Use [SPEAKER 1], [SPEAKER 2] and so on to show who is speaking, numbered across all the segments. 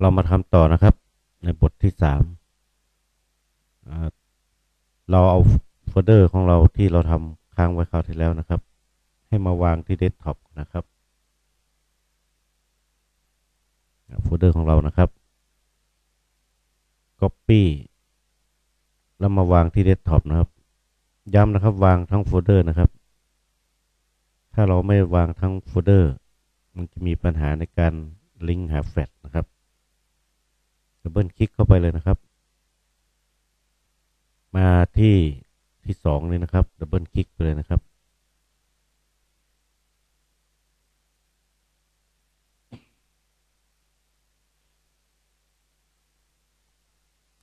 [SPEAKER 1] เรามาทำต่อนะครับ ในบทที่สามเราเอาโฟลเดอร์ของเราที่เราทำค้างไว้คราวที่แล้วนะครับ ให้มาวางที่เดสก์ท็อปนะครับโฟลเดอร์ของเรานะครับ Copy แล้วมาวางที่เดสก์ท็อปนะครับ ย้ำนะครับวางทั้งโฟลเดอร์นะครับ ถ้าเราไม่วางทั้งโฟลเดอร์ มันจะมีปัญหาในการลิงก์หาแฟลชนะครับดับ เบิลคลิกเข้าไปเลยนะครับ มาที่ที่สองเลยนะครับดับเบิลคลิกไปเลยนะครับ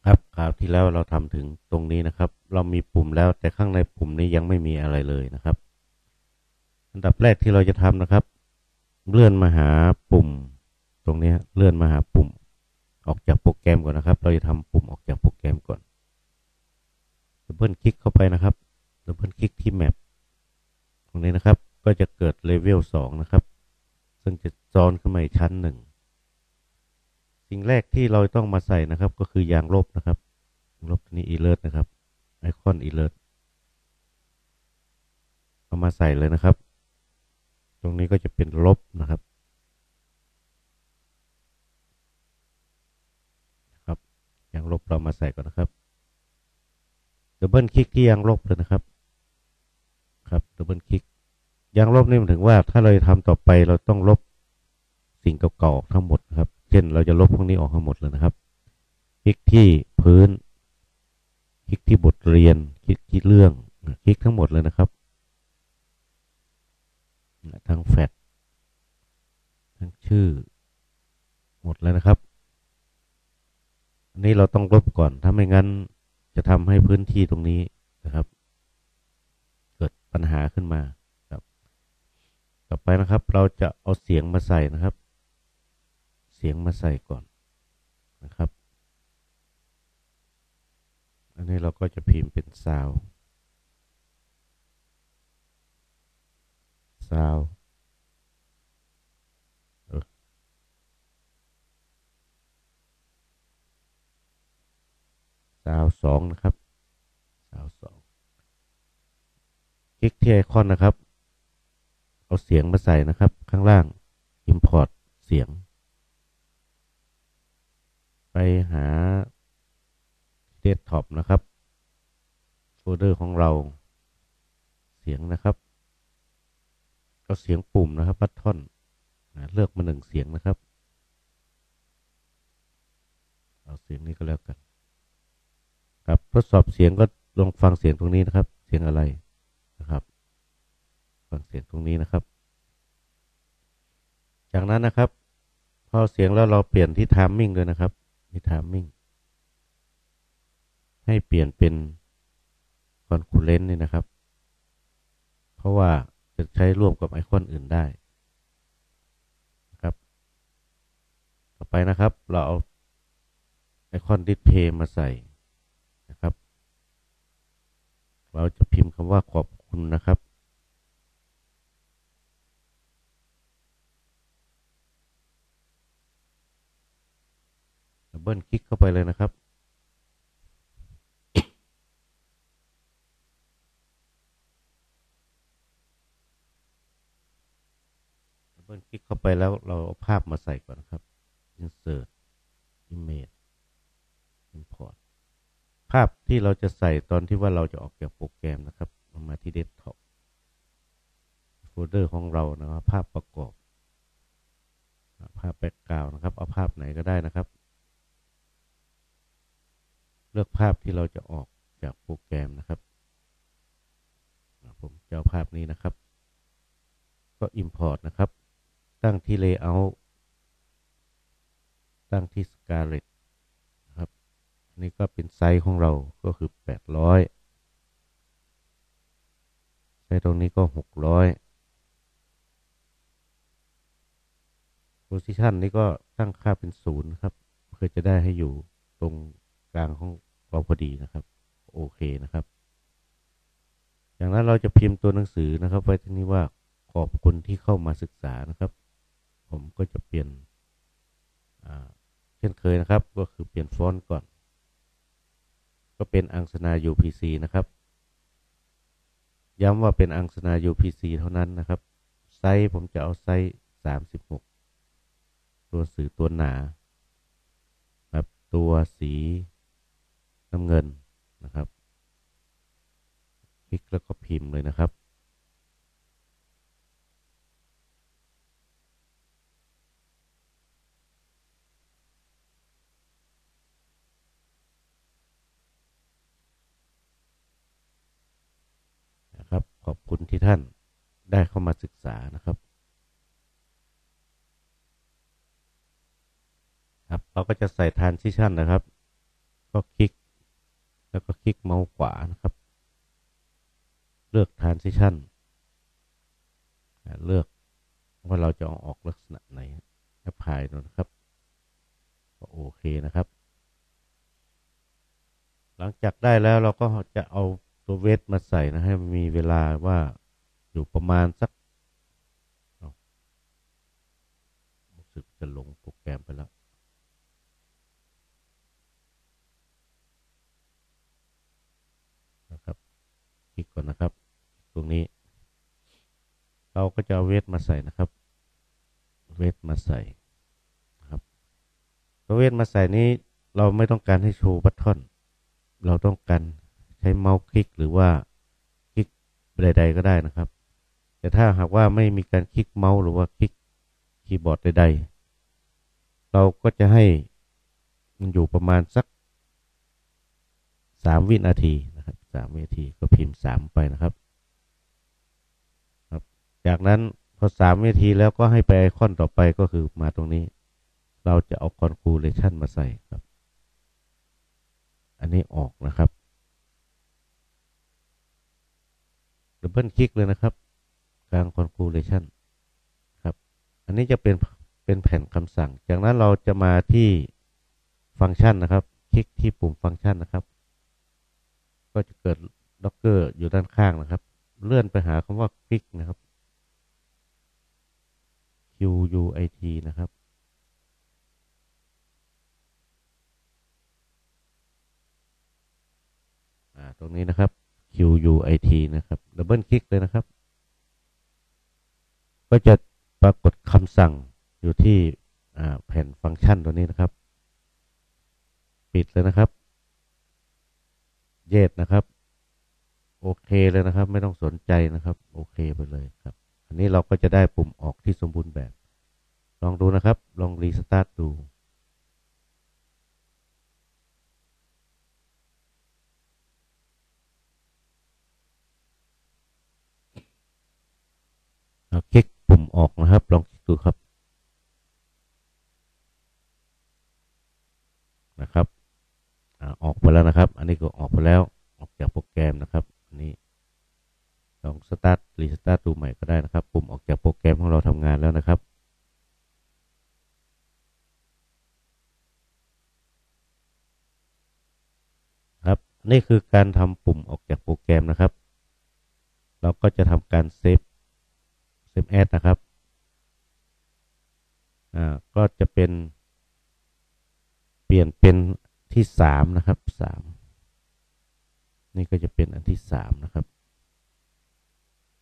[SPEAKER 1] ครับคราวที่แล้วเราทำถึงตรงนี้นะครับ เรามีปุ่มแล้วแต่ข้างในปุ่มนี้ยังไม่มีอะไรเลยนะครับ อันดับแรกที่เราจะทำนะครับ เลื่อนมาหาปุ่ม ตรงนี้เลื่อนมาหาปุ่ม ออกจากโปรแกรมก่อนนะครับ เราจะทำปุ่มออกจากโปรแกรมก่อนดับเบิลคลิกเข้าไปนะครับดับเบิลคลิกที่แมปตรงนี้นะครับ ก็จะเกิดเลเวล2นะครับ ซึ่งจะซ้อนขึ้นมาอีกชั้นหนึ่งสิ่งแรกที่เราต้องมาใส่นะครับ ก็คือยางลบนะครับลบนี้ alert นะครับ ไอคอน alert เอามาใส่เลยนะครับ ตรงนี้ก็จะเป็นลบนะครับ ยางลบเรามาใส่ก่อนนะครับดับเบิลคลิกที่ยางลบเลยนะครับ ครับดับเบิลคลิกยางลบนี่หมายถึงว่าถ้าเราทำต่อไปเราต้องลบสิ่งเก่าๆทั้งหมดนะครับ เช่นเราจะลบพวกนี้ออกทั้งหมดเลยนะครับ คลิกที่พื้น คลิกที่บทเรียน คลิกที่เรื่อง คลิกทั้งหมดเลยนะครับ ทั้งแฟดทั้งชื่อ หมดเลยนะครับ อันนี้เราต้องลบก่อน ถ้าไม่งั้นจะทำให้พื้นที่ตรงนี้นะครับ เกิดปัญหาขึ้นมาครับ ต่อไปนะครับ เราจะเอาเสียงมาใส่นะครับ เสียงมาใส่ก่อนนะครับ อันนี้เราก็จะพิมพ์เป็นซาวซาวาวสองนะครับสาวสองคลิกที่ไอคอนนะครับ เอาเสียงมาใส่นะครับ ข้างล่าง Import เสียง ไปหาเดสก์ท็อปนะครับโฟลเดอร์ของเรา เสียงนะครับเอาเสียงปุ่มนะครับบัตทอนเลือกมาหนึ่งเสียงนะครับ เอาเสียงนี้ก็แล้วกัน ครับทดสอบเสียงก็ลองฟังเสียงตรงนี้นะครับ เสียงอะไรนะครับ ฟังเสียงตรงนี้นะครับ จากนั้นนะครับ พอเสียงแล้วเราเปลี่ยนที่ timing ด้วยนะครับที่ timing ให้เปลี่ยนเป็น concurrent นี่นะครับ เพราะว่าจะใช้ร่วมกับไอคอนอื่นได้นะครับ ต่อไปนะครับ เราเอาไอคอน display มาใส่ครับ เราจะพิมพ์คำว่าขอบคุณนะครับ ดับเบิลคลิกเข้าไปเลยนะครับ ดับเบิลคลิกเข้าไปแล้วเราเอาภาพมาใส่ก่อนนะครับ insert image import ภาพที่เราจะใส่ตอนที่ว่าเราจะออกจากโปรแกรมนะครับมาที่เดสก์ท็อปโฟลเดอร์ของเรานะครับภาพประกอบ ภาพแบ็กกราวนะครับ เอาภาพไหนก็ได้นะครับ เลือกภาพที่เราจะออกจากโปรแกรมนะครับ ผมจะเอาภาพนี้นะครับ ก็ Import นะครับ ตั้งที่ Layout ตั้งที่ Scarlett นี่ก็เป็นไซส์ของเราก็คือ800ไซส์ตรงนี้ก็600 position นี้ก็ตั้งค่าเป็นศูนย์ครับเพื่อจะได้ให้อยู่ตรงกลางของเราพอดีนะครับ โอเคนะครับ อย่างนั้นเราจะพิมพ์ตัวหนังสือนะครับไว้ที่นี้ว่าขอบคุณที่เข้ามาศึกษานะครับ ผมก็จะเปลี่ยนเช่นเคยนะครับ ก็คือเปลี่ยนฟอนต์ก่อน ก็เป็นอังสนา UPC นะครับ ย้ำว่าเป็นอังสนา UPC เท่านั้นนะครับ ไซส์ผมจะเอาไซส์36 ตัวสื่อตัวหนาครับตัวสีน้ำเงินนะครับ คลิกแล้วก็พิมพ์เลยนะครับครับขอบคุณ ท่านได้เข้ามาศึกษานะครับ ครับเราก็จะใส่ทานซิชันนะครับ ก็คลิก แล้วก็คลิกเมาส์ขวานะครับ เลือกทานซิชันเลือกว่าเราจะเอาออกลักษณะไหนแอปพลายนะครับ ก็โอเคนะครับ หลังจากได้แล้วเราก็จะเอาตัวเวทมาใส่นะให้มีเวลาว่า อยู่ประมาณสักรู้สึกจะหลงโปรแกรมไปแล้วนะครับคลิกก่อนนะครับ ตรงนี้ เราก็จะเอาเวทมาใส่นะครับ เวทมาใส่นะครับตัวเวทมาใส่นี้เราไม่ต้องการให้โชว์บัตทอน เราต้องการใช้เมาส์คลิกหรือว่าคลิกใดๆก็ได้นะครับ แต่ถ้าหากว่าไม่มีการคลิกเมาส์หรือว่าคลิกคีย์บอร์ดใดๆ เราก็จะให้มันอยู่ประมาณสักสามวินาทีนะครับสามวินาทีก็พิมพ์สามไปนะครับครับ จากนั้นพอสามวินาทีแล้วก็ให้ไปไอคอนต่อไปก็คือมาตรงนี้ เราจะเอาคอนคูเลชันมาใส่ครับ อันนี้ออกนะครับดับเบิลคลิกเลยนะครับ กาง configuration ครับ อันนี้จะเป็นเป็นแผ่นคำสั่ง จากนั้นเราจะมาที่ฟังก์ชันนะครับ คลิกที่ปุ่มฟังก์ชันนะครับ ก็จะเกิดด็อกเกอร์อยู่ด้านข้างนะครับ เลื่อนไปหาคำว่าคลิกนะครับ Q U I T นะครับตรงนี้นะครับ QUIT นะครับดับเบิลคลิกเลยนะครับ ก็จะปรากฏคำสั่งอยู่ที่แผ่นฟังก์ชันตัวนี้นะครับ ปิดเลยนะครับ เยดนะครับ โอเคเลยนะครับ ไม่ต้องสนใจนะครับ โอเคไปเลยครับ อันนี้เราก็จะได้ปุ่มออกที่สมบูรณ์แบบ ลองดูนะครับ ลองรีสตาร์ทดูคลิกปุ่มออก นะครับ ลองคลิกดูครับนะครับออกไปแล้วนะครับ อันนี้ก็ออกไปแล้วออกจากโปรแกรมนะครับ อันนี้ลองสตาร์ทรีสตาร์ทดูใหม่ก็ได้นะครับ ปุ่มออกจากโปรแกรมของเราทำงานแล้วนะครับ ครับ นี่คือการทำปุ่มออกจากโปรแกรมนะครับ เราก็จะทำการเซฟเซฟแอดนะครับ ก็จะเป็นเปลี่ยนเป็นที่สามนะครับสามนี่ก็จะเป็นอันที่สามนะครับ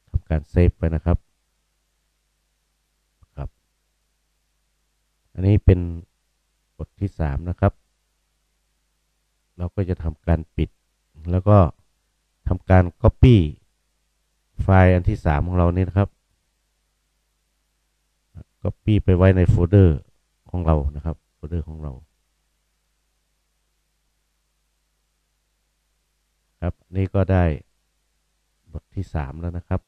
[SPEAKER 1] ทำการเซฟไปนะครับครับ อันนี้เป็นบทที่สามนะครับ เราก็จะทำการปิด แล้วก็ทำการ Copy ไฟล์อันที่สามของเรานี่นะครับ ก็ปี้ไปไว้ในโฟลเดอร์ของเรานะครับโฟลเดอร์ของเราครับนี่ก็ได้บทที่ 3 แล้วนะครับ